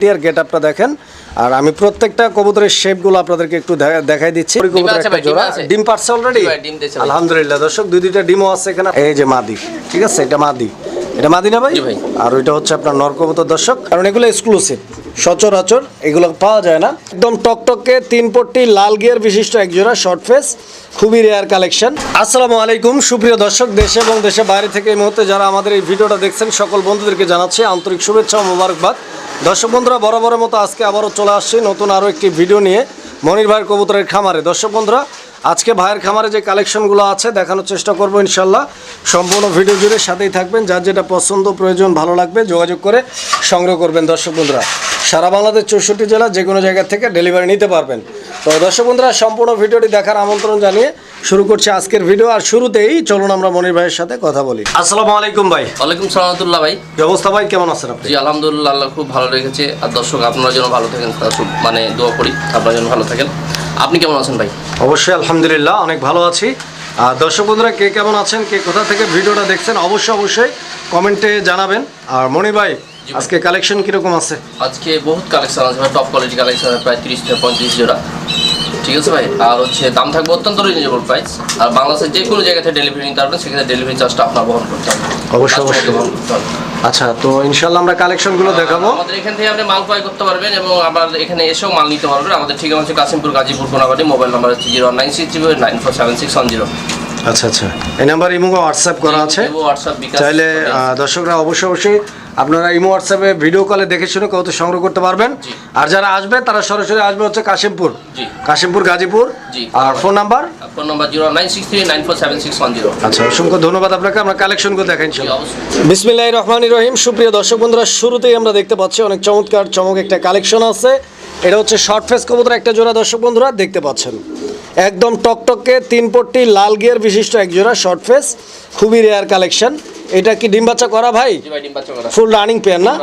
টিয়ার gate আপটা দেখেন। আর আমি প্রত্যেকটা কবুতরের শেপগুলো আপনাদেরকে একটু দেখাই দিচ্ছি। একটা ডিম জোড়া। ডিম পারছে অলরেডি। আলহামদুলিল্লাহ। দর্শক দুই দুইটা ডিমও আছে এখানে। এই যে মাদি। ঠিক আছে এটা মাদি। এটা মাদি না ভাই? আর ওইটা হচ্ছে আপনার নর কবুতর দর্শক। কারণ এগুলো এক্সক্লুসিভ সচরাচর এগুলো পাওয়া যায় না। একদম টকটকে তিন পট্টি লাল গিয়ার বিশিষ্ট এক জোড়া শর্ট ফেস খুবই রেয়ার কালেকশন আসসালামু আলাইকুম। সুপ্রিয় দর্শক দেশে এবং দেশে বাইরে থেকে এই মুহূর্তে যারা আমাদের এই ভিডিওটা দেখছেন সকল বন্ধুদেরকে জানাচ্ছি আন্তরিক শুভেচ্ছা ও মোবারকবাদ। দর্শক বন্ধুরা, বরাবরের মতো আজকে আবারও চলে আসছি নতুন আরও একটি ভিডিও নিয়ে মনির ভাইয়ের কবুতরের খামারে। দর্শক বন্ধুরা, আজকে ভাইয়ের খামারে যে কালেকশনগুলো আছে, দেখানোর চেষ্টা করব ইনশাল্লাহ সম্পূর্ণ ভিডিও জুড়ে সাথেই থাকবেন, যার যেটা পছন্দ, প্রয়োজন, ভালো লাগবে, যোগাযোগ করে সংগ্রহ করবেন। দর্শক বন্ধুরা, সারা বাংলাদেশ চৌষট্টি জেলা যে কোনো জায়গা থেকে ডেলিভারি নিতে পারবেন। তো দর্শক বন্ধুরা, সম্পূর্ণ ভিডিওটি দেখার আমন্ত্রণ জানিয়ে শুরু করছি আজকের ভিডিও আর শুরুতেই চলুন আমরা মনির ভাইয়ের সাথে কথা বলি। আসসালামু আলাইকুম ভাই। ওয়ালাইকুম সালামতুল্লাহ ভাই। কি অবস্থা ভাই? কেমন আছেন আপনি? জি আলহামদুলিল্লাহ আল্লাহ খুব ভালো রেখেছে। আর দর্শক আপনার জন্য ভালো থাকেন তা খুব মানে দোয়া করি আপনার জন্য ভালো থাকেন। আপনি কেমন আছেন ভাই? অবশ্যই আলহামদুলিল্লাহ অনেক ভালো আছি। আর দর্শক বন্ধুরা কে কেমন আছেন কে কোথা থেকে ভিডিওটা দেখছেন অবশ্যই অবশ্যই কমেন্টে জানাবেন। আর মনির ভাই আজকে কালেকশন কীরকম আছে? আজকে বহুত কালেকশন আছে টপ কোয়ালিটি কালেকশন প্রায় তিরিশ থেকে পঁয়ত্রিশ জোড়া। ঠিক আছে ভাই? আর হচ্ছে দাম থাকবে অত্যন্ত রিজনেবল প্রাইস আর বাংলাদেশের যে কোনো জায়গা থেকে ডেলিভারি নিতে পারবেন সেক্ষেত্রে ডেলিভারি চার্জটা আপনার বহন করতে হবে। অবশ্যই, অবশ্যই। বহন করতে হবে। আচ্ছা তো ইনশাল্লাহ আমরা কালেকশনগুলো দেখাবো। আমাদের এখান থেকে আপনি মাল ক্রয় করতে পারবেন এবং আবার এখানে এসেও মাল নিতে পারবেন। আমাদের ঠিকানা হচ্ছে কাশিমপুর গাজীপুর কোনাবাড়ি। মোবাইল নাম্বার হচ্ছে zero nine six three nine four seven six one zero. আচ্ছা আচ্ছা। এই নাম্বার ইমো হোয়াটসঅ্যাপ করা আছে। চাইলে দর্শকরা অবশ্যই অবশ্যই আপনারা ইমো হোয়াটসঅ্যাপে ভিডিও কলে দেখে শুনে কত সংগ্রহ করতে পারবেন। আর যারা আসবে তারা সরাসরি আসবে হচ্ছে কাশিমপুর। কাশিমপুর গাজীপুর। আর phone number phone number zero nine six three nine four seven six one zero আচ্ছা অসংখ্য ধন্যবাদ আপনাকে। আমরা কালেকশনগুলো দেখাই ইনশাল্লাহ। অবশ্যই। বিসমিল্লাহ রহমান রহিম। সুপ্রিয় দর্শক বন্ধুরা শুরুতেই আমরা দেখতে পাচ্ছি অনেক চমৎকার চমক একটা কালেকশন আছে। এটা হচ্ছে শর্ট ফেস কবুতর একটা জোড়া দর্শক বন্ধুরা দেখতে পাচ্ছেন। একদম টকটকে তিন পট্টি লাল গিয়ার বিশিষ্ট এক জোড়া শর্ট ফেস খুবই রেয়ার কালেকশন এটা কি ডিম বাচ্চা করা ভাই? ফুল রানিং পেয়ার না?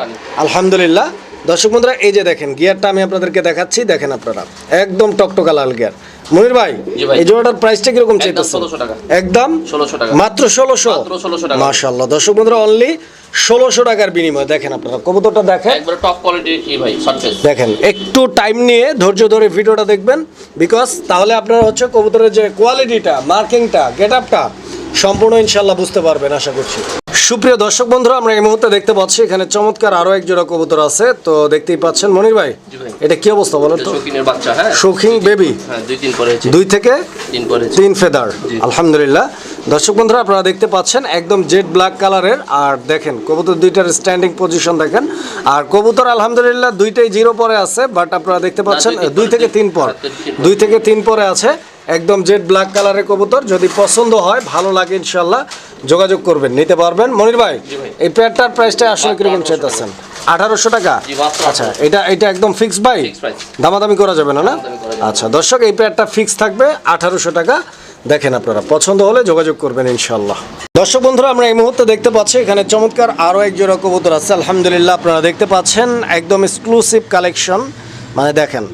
আলহামদুলিল্লাহ। দর্শক বন্ধুরা এই যে দেখেন গিয়ারটা আমি আপনাদেরকে দেখাচ্ছি দেখেন আপনারা। একদম টকটকা লাল গিয়ার মনির ভাই এই জোড়াটার প্রাইসটা কীরকম একদম চাইতেছেন? 1600 টাকা। একদম? 1600 টাকা। মাত্র ষোলোশো? মাত্র 1600 মাশাল্লাহ দর্শক বন্ধুরা অনলি ষোলোশো টাকার বিনিময় দেখেন আপনারা কবুতরটা দেখেন। টপ কোয়ালিটির ভাই দেখেন একটু টাইম নিয়ে ধৈর্য ধরে ভিডিওটা দেখবেন বিকজ তাহলে আপনারা হচ্ছে কবুতরের যে কোয়ালিটিটা মার্কিংটা গেট আপটা সম্পূর্ণ ইনশাল্লাহ বুঝতে পারবেন আশা করছি। সুপ্রিয় দর্শক বন্ধুরা আমরা এই মুহূর্তে দেখতে পাচ্ছি এখানে চমৎকার আরও এক জোড়া কবুতর আছে। তো দেখতেই পাচ্ছেন মনির ভাই এটা কি অবস্থা বলেন তো? হ্যাঁ? শৌখিন বেবি হ্যাঁ দুই থেকে তিন ফেদার আলহামদুলিল্লাহ। দর্শক বন্ধুরা আপনারা দেখতে পাচ্ছেন একদম জেড ব্ল্যাক কালারের আর দেখেন কবুতর দুইটার স্ট্যান্ডিং পজিশন দেখেন। আর কবুতর আলহামদুলিল্লাহ দুইটাই জিরো পরে আছে বাট আপনারা দেখতে পাচ্ছেন দুই থেকে তিন পর। দুই থেকে তিন পরে আছে। একদম জেড ব্ল্যাক কালারের কবুতর। যদি পছন্দ হয় ভালো লাগে ইনশাল্লাহ যোগাযোগ করবেন নিতে পারবেন। মনির ভাই এই পেয়ারটার প্রাইসটা আসলে কীরকম 1800 চাইতেছেন? আঠারোশো টাকা? আচ্ছা এটা এটা একদম ফিক্স বাই দামাদামি করা যাবে না না। আচ্ছা দর্শক এই পেয়ারটা ফিক্স থাকবে আঠারোশো টাকা। দেখেন আপনারা পছন্দ হলে যোগাযোগ করবেন ইনশাল্লাহ দর্শক বন্ধুরা আমরা এই মুহূর্তে দেখতে পাচ্ছি এখানে চমৎকার আরও এক জোড়া কবুতর আছে। আলহামদুলিল্লাহ আপনারা দেখতে পাচ্ছেন একদম এক্সক্লুসিভ কালেকশন মানে দেখেন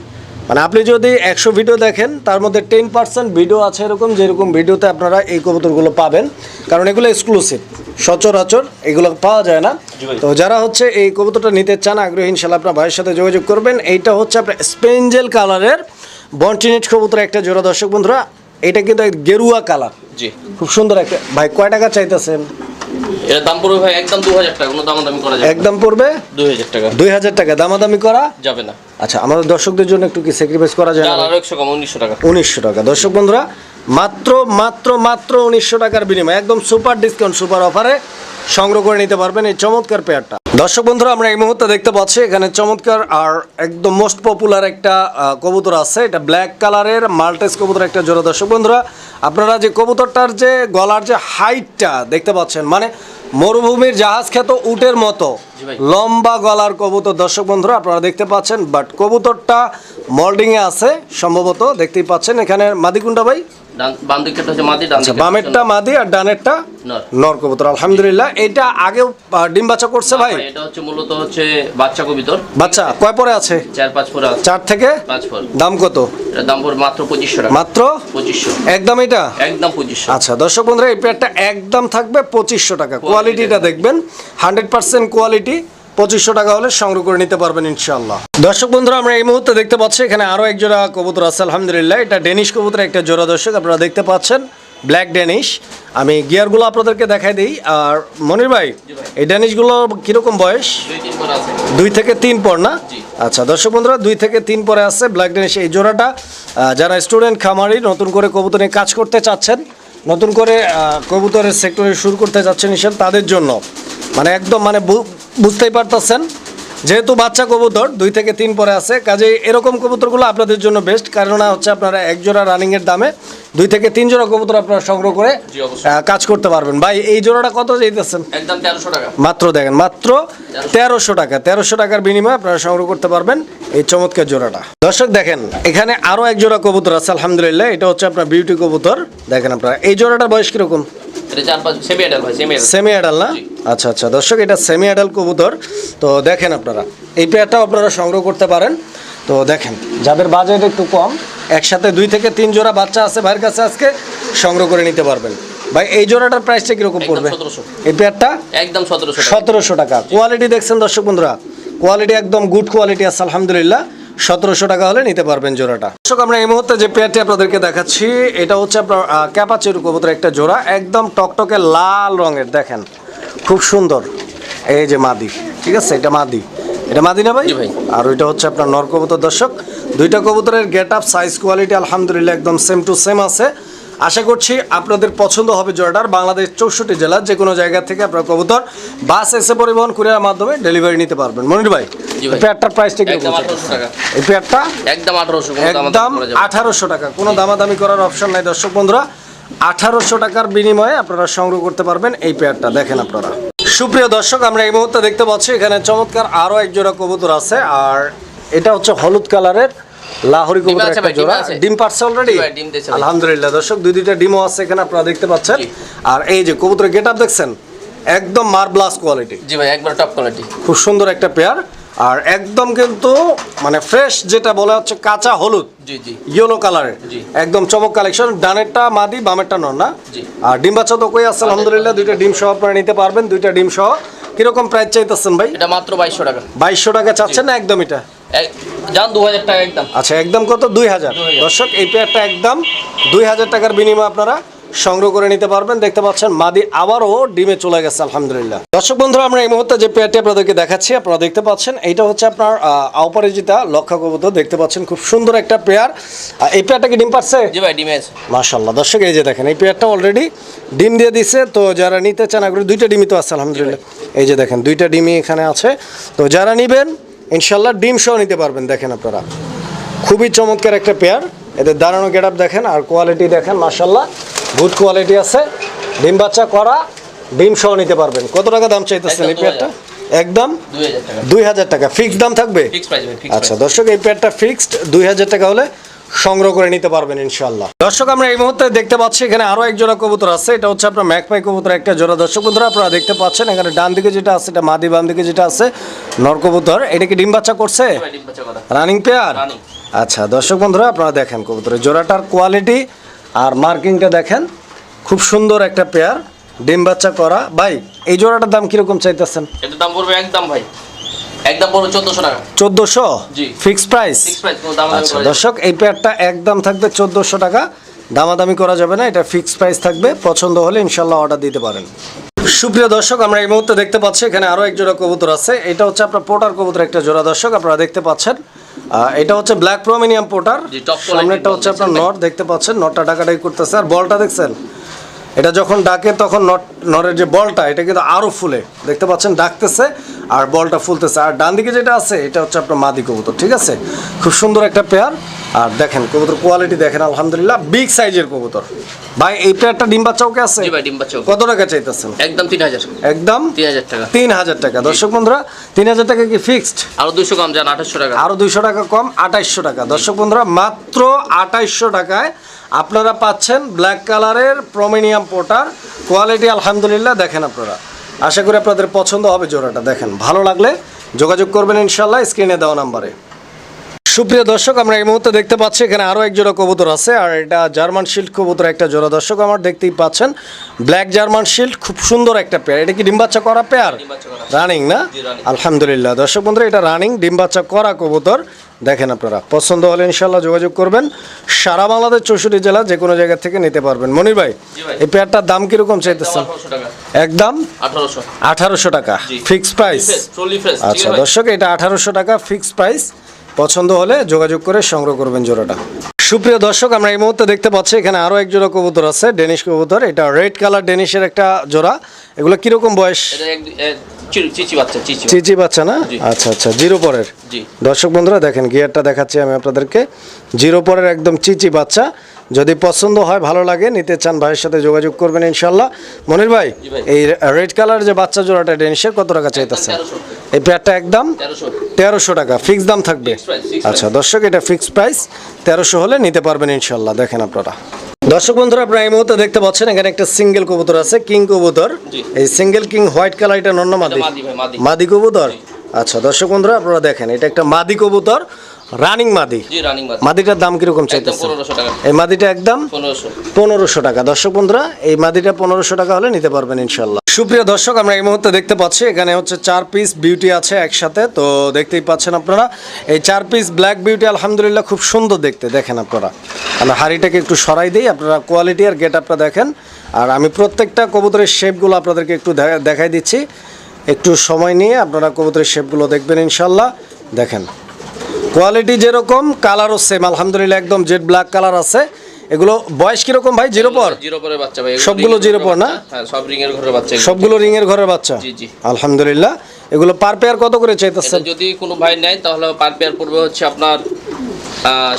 মানে আপনি যদি একশো ভিডিও দেখেন তার মধ্যে টেন পার্সেন্ট ভিডিও আছে এরকম যেরকম ভিডিওতে আপনারা এই কবুতরগুলো পাবেন। কারণ এগুলো এক্সক্লুসিভ সচরাচর এগুলো পাওয়া যায় না। তো যারা হচ্ছে এই কবুতরটা নিতে চান আগ্রহী ইনশাল্লাহ আপনার ভাইয়ের সাথে যোগাযোগ করবেন। এইটা হচ্ছে আপনার স্পেঞ্জেল কালারের বন্টিনেট কবুতর একটা জোড়া। দর্শক বন্ধুরা এটা কিন্তু গেরুয়া কালার। জি। খুব সুন্দর একটা ভাই কয় টাকা চাইতেছেন? এর দাম পড়বে ভাই একদম দু হাজার টাকা কোনো দামাদামি করা যাবে একদম পড়বে? দুই হাজার টাকা। দুই হাজার টাকা দামাদামি করা? যাবে না। আচ্ছা আমাদের দর্শকদের জন্য একটু কি স্যাক্রিফাইস করা যায় না? না আরও কম উনিশশো টাকা। উনিশশো টাকা। দর্শক বন্ধুরা মাত্র মাত্র মাত্র উনিশশো টাকার বিনিময়ে একদম সুপার ডিসকাউন্ট সুপার অফারে সংগ্রহ করে নিতে পারবেন এই চমৎকার পেয়ারটা দর্শক বন্ধুরা আমরা এই মুহূর্তে দেখতে পাচ্ছি এখানে চমৎকার আর একদম মোস্ট পপুলার একটা কবুতর আছে। এটা ব্ল্যাক কালারের মাল্টেস কবুতর একটা জোড়া। দর্শক বন্ধুরা আপনারা যে কবুতরটার যে গলার যে হাইটটা দেখতে পাচ্ছেন মানে মরুভূমির জাহাজ খ্যাত উটের মতো লম্বা গলার কবুতর। দর্শক বন্ধুরা আপনারা দেখতে পাচ্ছেন বাট কবুতরটা মোল্ডিংয়ে আছে সম্ভবত দেখতেই পাচ্ছেন। এখানে মাদিকুন্ডা ভাই বাম দিকেরটা হচ্ছে মাদি ডান আচ্ছা বামেরটা মাদি আর ডানেরটা নর। নর কবুতর আলহামদুলিল্লাহ। এটা আগেও ডিম বাচ্চা করছে ভাই? ভাই, এটা হচ্ছে মূলত হচ্ছে বাচ্চা কবিতর। বাচ্চা কয় পরে আছে? চার পাঁচ পরে আছে। চার থেকে? পাঁচ পর। দাম কত? দাম মাত্র পঁচিশশো টাকা। মাত্র? পঁচিশশো। একদম এটা? একদম পঁচিশশো। আচ্ছা দর্শক বন্ধুরা এই পেয়ারটা একদম থাকবে পঁচিশশো টাকা। কোয়ালিটিটা দেখবেন। হান্ড্রেড পার্সেন্ট কোয়ালিটি পঁচিশশো টাকা হলে সংগ্রহ করে নিতে পারবেন ইনশাল্লাহ দর্শক বন্ধুরা আমরা এই মুহূর্তে দেখতে পাচ্ছি এখানে আরও এক জোড়া কবুতর আছে আলহামদুলিল্লাহ। এটা ডেনিশ কবুতর একটা জোড়া দর্শক আপনারা দেখতে পাচ্ছেন ব্ল্যাক ডেনিশ। আমি গিয়ারগুলো আপনাদেরকে দেখাই দিই। আর মনির ভাই এই ডেনিশগুলো কীরকম বয়স? দুই থেকে তিন পর না? আচ্ছা দর্শক বন্ধুরা দুই থেকে তিন পরে আছে ব্ল্যাক ডেনিশ। এই জোড়াটা যারা স্টুডেন্ট খামারি নতুন করে কবুতর নিয়ে কাজ করতে চাচ্ছেন নতুন করে কবুতরের সেক্টরে শুরু করতে চাচ্ছেন হিসেবে তাদের জন্য। মানে একদম মানে বুঝতেই পারতেছেন। যেহেতু বাচ্চা কবুতর দুই থেকে তিন পরে আছে কাজে এরকম কবুতরগুলো আপনাদের জন্য বেস্ট কারণ হচ্ছে আপনারা এক জোড়া রানিংয়ের দামে দুই থেকে তিন জোড়া কবুতর আপনারা সংগ্রহ করে কাজ করতে পারবেন। ভাই এই জোড়াটা কত চাইতেছেন? একদম তেরোশো টাকা। মাত্র দেখেন মাত্র তেরোশো। টাকা। তেরোশো টাকার বিনিময়ে আপনারা সংগ্রহ করতে পারবেন এই চমৎকার জোড়াটা। দর্শক দেখেন এখানে আরও এক জোড়া কবুতর আছে আলহামদুলিল্লাহ। এটা হচ্ছে আপনার বিউটি কবুতর। দেখেন আপনারা এই জোড়াটার বয়স কীরকম? সেমি অ্যাডাল না? আচ্ছা আচ্ছা। দর্শক এটা সেমি অ্যাডাল কবুতর। তো দেখেন আপনারা এই পেয়ারটাও আপনারা সংগ্রহ করতে পারেন। তো দেখেন যাদের বাজেট একটু কম একসাথে দুই থেকে তিন জোড়া বাচ্চা আছে ভাইয়ের কাছে আজকে সংগ্রহ করে নিতে পারবেন। ভাই এই জোড়াটার প্রাইসটা কীরকম পড়বে? এই পেয়ারটা একদম সতেরোশো টাকা। সতেরোশো টাকা। কোয়ালিটি দেখছেন দর্শক বন্ধুরা? কোয়ালিটি একদম গুড কোয়ালিটি আছে আলহামদুলিল্লাহ। সতেরোশো টাকা হলে নিতে পারবেন জোড়াটা। দর্শক আমরা এই মুহূর্তে যে পেয়ারটি আপনাদেরকে দেখাচ্ছি এটা হচ্ছে আপনার ক্যাপাচেরু কবুতর একটা জোড়া একদম টকটকে লাল রঙের দেখেন খুব সুন্দর। এই যে মাদি ঠিক আছে এটা মাদি। এটা মাদি না ভাই? ভাই। আর ওইটা হচ্ছে আপনার নর কবুতর দর্শক। দুইটা কবুতরের গেট আপ সাইজ কোয়ালিটি আলহামদুলিল্লাহ একদম সেম টু সেম আছে। আশা করছি আপনাদের পছন্দ হবে জোড়াটার বাংলাদেশ চৌষট্টি জেলার যে কোনো জায়গা থেকে আপনার কবুতর বাস এসে পরিবহন কুরিয়ার মাধ্যমে ডেলিভারি নিতে পারবেন। মনির ভাই। পেয়ারটার প্রাইসটা কি একদম আঠারোশো এই পেয়ারটা? একদম আঠারোশো একদম আঠারোশো টাকা। কোনো দামাদামি করার অপশন নাই। দর্শক বন্ধুরা আঠারোশো টাকার বিনিময়ে আপনারা সংগ্রহ করতে পারবেন এই পেয়ারটা। দেখেন আপনারা। সুপ্রিয় দর্শক আমরা এই মুহূর্তে দেখতে পাচ্ছি এখানে চমৎকার আরও এক জোড়া কবুতর আছে। আর এটা হচ্ছে হলুদ কালারের লাহোরি কবুতর আছে একটা ডিম জোড়া। পারছে অলরেডি। আলহামদুলিল্লাহ। দর্শক দুই দুইটা ডিমও আছে এখানে আপনারা দেখতে পাচ্ছেন। আর এই যে কবুতরের গেট আপ দেখছেন? একদম মার্বলাস কোয়ালিটি জি ভাই একবার টপ কোয়ালিটি খুব সুন্দর একটা পেয়ার আর একদম কিন্তু মানে ফ্রেশ যেটা বলা হচ্ছে কাঁচা হলুদ জি জি। ইয়েলো কালারের একদম চমক কালেকশন ডানেরটা মাদি বামেরটা নন না? আর ডিম বাচ্চা তো কই আছে? আলহামদুলিল্লাহ দুইটা ডিম সহ আপনারা নিতে পারবেন দুইটা ডিম সহ। কীরকম প্রাইস চাইতেছেন ভাই? এটা মাত্র বাইশশো টাকা। বাইশশো টাকা চাচ্ছেন না একদম এটা? যান দু হাজার টাকা একদম। আচ্ছা একদম কত? দুই হাজার। দর্শক এই পেয়ারটা একদম দুই হাজার টাকার বিনিময়ে আপনারা সংগ্রহ করে নিতে পারবেন। দেখতে পাচ্ছেন মাদি আবারও ডিমে চলে গেছে আলহামদুলিল্লাহ। দর্শক বন্ধুরা আমরা এই মুহূর্তে যে পেয়ারটি আপনাদেরকে দেখাচ্ছি আপনারা দেখতে পাচ্ছেন এইটা হচ্ছে আপনার অপরাজিতা লক্ষা কবুতর দেখতে পাচ্ছেন খুব সুন্দর একটা পেয়ার। এই পেয়ারটা কি ডিম পারছে? জি ভাই ডিমে আছে। মাশাল্লাহ দর্শক এই যে দেখেন এই পেয়ারটা অলরেডি ডিম দিয়ে দিছে। তো যারা নিতে চান আগ্রহ দুইটা ডিমই তো আছে আলহামদুলিল্লাহ। এই যে দেখেন দুইটা ডিমই এখানে আছে। তো যারা নিবেন ইনশাল্লাহ ডিম সহ নিতে পারবেন দেখেন আপনারা। খুবই চমৎকার একটা পেয়ার। এদের দাঁড়ানো গেট দেখেন আর কোয়ালিটি দেখেন মাশাল্লাহ গুড কোয়ালিটি আছে। ডিম বাচ্চা করা ডিম সহ নিতে পারবেন। কত টাকা দাম চাইতেছেন এই পেয়ারটা? একদম? দুই হাজার টাকা। ফিক্সড দাম থাকবে? আচ্ছা দর্শক এই প্যাডটা ফিক্সড দুই হাজার টাকা হলে সংগ্রহ করে নিতে পারবেন ইনশাল্লাহ দর্শক আমরা এই মুহূর্তে দেখতে পাচ্ছি এখানে আরও এক জোড়া কবুতর আছে। এটা হচ্ছে আপনার ম্যাকপাই কবুতর একটা জোড়া। দর্শক বন্ধুরা আপনারা দেখতে পাচ্ছেন এখানে ডান দিকে যেটা আছে এটা মাদি বাম দিকে যেটা আছে নর কবুতর। এটা কি ডিম বাচ্চা করছে? করা। রানিং পেয়ার আচ্ছা দর্শক বন্ধুরা আপনারা দেখেন কবুতরের জোড়াটার কোয়ালিটি আর মার্কিংটা দেখেন খুব সুন্দর একটা পেয়ার ডিম বাচ্চা করা। ভাই এই জোড়াটার দাম কীরকম চাইতেছেন? এটার দাম পড়বে একদম ভাই। একদম পড়বে চোদ্দশো টাকা। চোদ্দোশো? জি। ফিক্সড প্রাইস ফিক্স প্রাইস কোনো দাম আচ্ছা দর্শক এই পেয়ারটা একদম থাকবে চোদ্দোশো টাকা। দামাদামি করা যাবে না এটা ফিক্সড প্রাইস থাকবে। পছন্দ হলে ইনশাল্লাহ অর্ডার দিতে পারেন। সুপ্রিয় দর্শক আমরা এই মুহূর্তে দেখতে পাচ্ছি এখানে আরও এক জোড়া কবুতর আছে। এটা হচ্ছে আপনার পোটার কবুতর একটা জোড়া। দর্শক আপনারা দেখতে পাচ্ছেন এটা হচ্ছে ব্ল্যাক প্রোমিনিয়াম পোটার সামনেটা সামনেরটা হচ্ছে আপনার নট দেখতে পাচ্ছেন। নটটা ডাকাডাকি করতেছে। আর বলটা দেখছেন? এটা যখন ডাকে তখন নরের যে বলটা এটা কিন্তু আরও ফুলে। দেখতে পাচ্ছেন ডাকতেছে আর বলটা ফুলতেছে। আর ডান দিকে যেটা আছে এটা হচ্ছে আপনার মাদি কবুতর ঠিক আছে? খুব সুন্দর একটা পেয়ার আর দেখেন কবুতর কোয়ালিটি দেখেন আলহামদুলিল্লাহ বিগ সাইজের কবুতর। ভাই এই পেয়ারটা ডিম বাচ্চা ওকে আছে? কত টাকা চাইতেছেন? একদম তিন হাজার। একদম? তিন হাজার টাকা। তিন হাজার টাকা। দর্শক বন্ধুরা তিন হাজার টাকা কি ফিক্সড আরও দুশো কম যান আঠাশশো টাকা। আরও দুইশো টাকা কম আঠাইশশো টাকা। দর্শক বন্ধুরা মাত্র আঠাইশশো টাকায় আপনারা পাচ্ছেন ব্ল্যাক কালারের প্রমিনিয়াম পোটার কোয়ালিটি আলহামদুলিল্লাহ দেখেন আপনারা। আশা করি আপনাদের পছন্দ হবে জোড়াটা। দেখেন, ভালো লাগলে যোগাযোগ করবেন ইনশাল্লাহ স্ক্রিনে দেওয়া নাম্বারে। সুপ্রিয় দর্শক আমরা এই মুহূর্তে দেখতে পাচ্ছি এখানে আরও এক জোড়া কবুতর আছে আর এটা জার্মান শিল্ড কবুতর একটা জোড়া। দর্শক আমার দেখতেই পাচ্ছেন ব্ল্যাক জার্মান শিল্ড খুব সুন্দর একটা পেয়ার এটা কি ডিম বাচ্চা করা পেয়ার। রানিং না? আলহামদুলিল্লাহ। দর্শক বন্ধুরা এটা রানিং ডিম বাচ্চা করা কবুতর। দেখেন আপনারা পছন্দ হলে ইনশাল্লাহ যোগাযোগ করবেন। সারা বাংলাদেশ চৌষট্টি জেলা যে কোনো জায়গা থেকে নিতে পারবেন। মনির ভাই এই পেয়ারটার দাম কীরকম চাইতেছেন? একদম আঠারোশো। টাকা। জি। ফিক্স প্রাইস আচ্ছা দর্শক এটা আঠারোশো টাকা ফিক্স প্রাইস পছন্দ হলে যোগাযোগ করে সংগ্রহ করবেন জোড়াটা। সুপ্রিয় দর্শক আমরা এই মুহূর্তে দেখতে পাচ্ছি এখানে আরও এক জোড়া কবুতর আছে ডেনিশ কবুতর। এটা রেড কালার ডেনিশের একটা জোড়া। এগুলো কীরকম বয়স? চিচি বাচ্চা চিচি চিচি বাচ্চা না? আচ্ছা আচ্ছা জিরো পরের। দর্শক বন্ধুরা দেখেন গিয়ারটা দেখাচ্ছি আমি আপনাদেরকে। জিরো পরের একদম চিচি বাচ্চা। যদি পছন্দ হয় ভালো লাগে নিতে চান ভাইয়ের সাথে যোগাযোগ করবেন ইনশাল্লাহ মনির ভাই এই রেড কালার যে বাচ্চা জোড়াটা ডেনিশের কত টাকা চাইতেছে এই পেয়ারটা একদম তেরোশো। টাকা ফিক্স দাম থাকবে। আচ্ছা দর্শক এটা ফিক্স প্রাইস তেরোশো হলে নিতে পারবেন ইনশাল্লাহ দেখেন আপনারা। দর্শক বন্ধুরা আপনারা এই মুহূর্তে দেখতে পাচ্ছেন এখানে একটা সিঙ্গেল কবুতর আছে কিং কবুতর। এই সিঙ্গেল কিং হোয়াইট কালার এটা নন্য মাদি। মাদি কবুতর? আচ্ছা দর্শক বন্ধুরা আপনারা দেখেন এটা একটা মাদি কবুতর। রানিং মাদি? মাদিটার দাম কীরকম চাইতেছে এই মাদিটা একদম? পনেরোশো। টাকা। দর্শক বন্ধুরা এই মাদিটা পনেরোশো টাকা হলে নিতে পারবেন ইনশাল্লাহ সুপ্রিয় দর্শক আমরা এই মুহূর্তে দেখতে পাচ্ছি এখানে হচ্ছে চার পিস বিউটি আছে একসাথে। তো দেখতেই পাচ্ছেন আপনারা এই চার পিস ব্ল্যাক বিউটি আলহামদুলিল্লাহ খুব সুন্দর দেখতে। দেখেন আপনারা। আমি হাড়িটাকে একটু সরাই দিই আপনারা কোয়ালিটি আর গেট আপটা দেখেন। আর আমি প্রত্যেকটা কবুতরের শেপগুলো আপনাদেরকে একটু দেখা- দেখাই দিচ্ছি। একটু সময় নিয়ে আপনারা কবুতরের শেপগুলো দেখবেন ইনশাল্লাহ দেখেন। কোয়ালিটি যেরকম কালারও সেম আলহামদুলিল্লাহ একদম জেড ব্ল্যাক কালার আছে। এগুলো বয়স কীরকম ভাই? জিরো পর? জিরো পরের বাচ্চা ভাই সবগুলো জিরো পর না? হ্যাঁ সব রিং এর ঘরের বাচ্চা সবগুলো রিং এর ঘরের বাচ্চা? জি, জি। আলহামদুলিল্লাহ। এগুলো পার পেয়ার কত করে চাইতেছেন? যদি কোনো ভাই নেয় তাহলে পার পেয়ার পড়বে হচ্ছে আপনার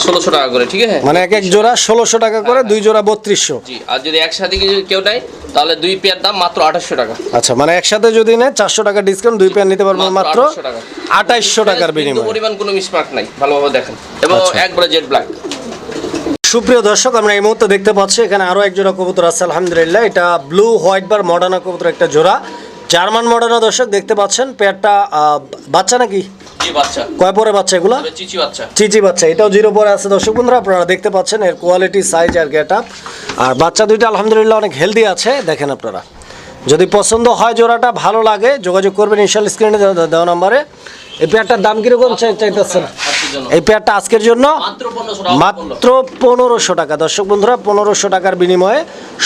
ষোলোশো টাকা করে ঠিক আছে? মানে এক এক জোড়া ষোলোশো টাকা করে দুই জোড়া বত্রিশশো। জি আর যদি একসাথে কিছু কেউ নেয় তাহলে দুই পেয়ার দাম মাত্র আঠাশশো টাকা। আচ্ছা মানে একসাথে যদি নেয় চারশো টাকা ডিসকাউন্ট দুই পেয়ার নিতে পারবেন মাত্র মাত্র 2800 আঠাইশশো টাকার বিনিময়ে। পরিমাণ কোনো মিসমার্ক নাই ভালোভাবে দেখেন। এবং। একবারে জেড ব্ল্যাক সুপ্রিয় দর্শক আমরা এই মুহূর্তে দেখতে পাচ্ছি এখানে আরও এক জোড়া কবুতর আছে আলহামদুলিল্লাহ। এটা ব্লু হোয়াইট বার মডার্না কবুতর একটা জোড়া। জার্মান মডার্না দর্শক দেখতে পাচ্ছেন পেয়ারটা বাচ্চা নাকি? বাচ্চা। কয় পরে বাচ্চা এগুলো? চিচি বাচ্চা। চিচি বাচ্চা। এটাও জিরো পরে আছে। দর্শক বন্ধুরা আপনারা দেখতে পাচ্ছেন এর কোয়ালিটি সাইজ আর গেট আপ আর বাচ্চা দুইটা আলহামদুলিল্লাহ অনেক হেলদি আছে। দেখেন আপনারা। যদি পছন্দ হয় জোড়াটা ভালো লাগে যোগাযোগ করবেন ইনশাল স্ক্রিনে দেওয়া নম্বরে। এই পেয়ারটার দাম কীরকম চাইতেছেন? এই পেয়ারটা আজকের জন্য মাত্র পনেরোশো টাকা দর্শক বন্ধুরা পনেরোশো টাকার বিনিময়ে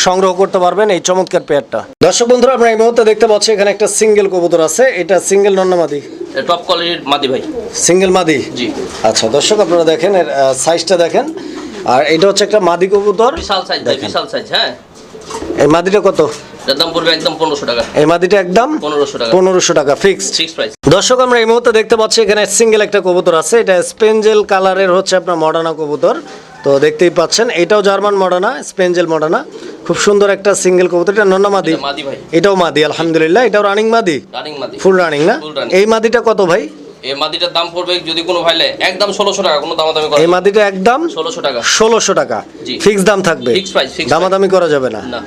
সংগ্রহ করতে পারবেন এই চমৎকার পেয়ারটা দর্শক বন্ধুরা আমরা এই মুহূর্তে দেখতে পাচ্ছি এখানে একটা সিঙ্গেল কবুতর আছে। এটা সিঙ্গেল নন্নামাদি টপ কোয়ালিটির মাদি ভাই। সিঙ্গেল মাদি? জি। আচ্ছা দর্শক আপনারা দেখেন এর সাইজটা দেখেন। আর এটা হচ্ছে একটা মাদি কবুতর। বিশাল সাইজ বিশাল সাইজ হ্যাঁ। এই মাদিটা কত? দাম পড়বে একদম পনেরোশো টাকা। এই মাদিটা একদম টাকা। ফিক্সড প্রাইস দর্শক আমরা এই মুহূর্তে দেখতে পাচ্ছি এখানে সিঙ্গেল একটা কবুতর আছে। এটা স্পেঞ্জেল কালারের হচ্ছে আপনার মডার্না কবুতর। তো দেখতেই পাচ্ছেন এটাও জার্মান মডার্না স্পেঞ্জেল মডার্না খুব সুন্দর একটা সিঙ্গেল কবুতর। এটা নন্না মাদি। এটাও মাদি আলহামদুলিল্লাহ। এটাও রানিং মাদি। রানিং মাদি। ফুল রানিং না? এই মাদিটা কত ভাই? এই মাদিটার দাম পড়বে যদি কোনো ভাই নেয় একদম ষোলোশো টাকা কোনো দামাদামি করা এই মাদিটা একদম ষোলোশো টাকা। ষোলোশো টাকা। জি। ফিক্স দাম থাকবে। ফিক্স প্রাইস দামাদামি করা যাবে না। না।